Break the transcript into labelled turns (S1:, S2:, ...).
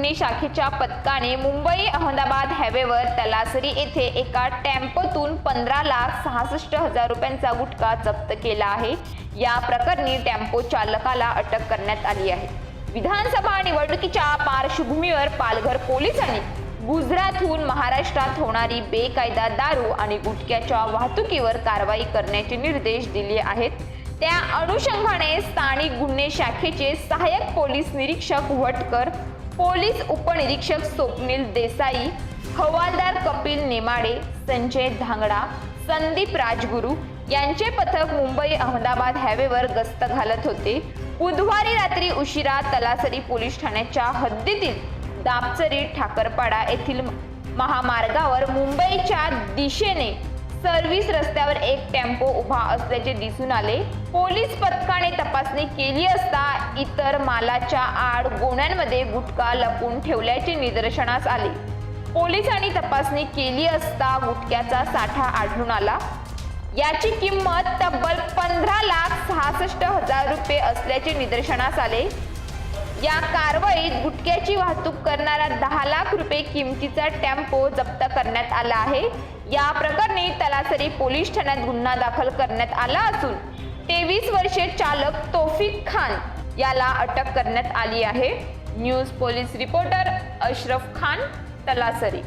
S1: शाखेच्या पथकाने मुंबई अहमदाबाद हायवेवर तलासरी येथे एका टेम्पोतून पंधरा लाख सहासष्ट हजार रुपयांचा गुटखा जप्त केला आहे. या प्रकरणी टेम्पो चालकाला अटक करण्यात आली आहे. विधानसभा निवडणुकीच्या पार्श्वभूमीवर पालघर पोलिसांनी गुजरातहून महाराष्ट्रात होणारी बेकायदा दारू आणि गुटख्याच्या वाहतुकीवर कारवाई करण्याचे निर्देश दिले आहेत. त्या अनुषंगाने स्थानिक गुन्हे शाखेचे सहाय्यक पोलीस निरीक्षक वटकर पोलीस उपनिरीक्षक स्वप्नील देसाई हवालदार कपिल नेमाडे संजय धांगडा संदीप राजगुरू यांचे पथक मुंबई अहमदाबाद हायवेवर गस्त घालत होते. बुधवारी रात्री उशिरा तलासरी पोलीस ठाण्याच्या हद्दीतील दापचरी ठाकरपाडा येथील महामार्गावर मुंबईच्या दिशेने सर्व्हिस रस्त्यावर एक टेम्पो उभा असल्याचे दिसून आले. पोलीस पथकाने तपासणी केली असता इतर मालाच्या आड गोण्यांमध्ये गुटखा लपून ठेवल्याचे निदर्शनास आले. पोलिसांनी तपासणी केली असता गुटख्याचा साठा आढळून आला. याची किंमत तब्बल पंधरा लाख सहासष्ट हजार रुपये असल्याचे निदर्शनास आले. या कारवाईत गुटख्याची वाहतूक करणारा दहा लाख रुपये किमतीचा टेम्पो जप्त करण्यात आला आहे. या प्रकरणी तलासरी पोलीस ठाण्यात गुन्हा दाखल करण्यात आला असून तेवीस वर्षे चालक तोफिक खान याला अटक करण्यात आली आहे. News police reporter Ashraf Khan Talasari.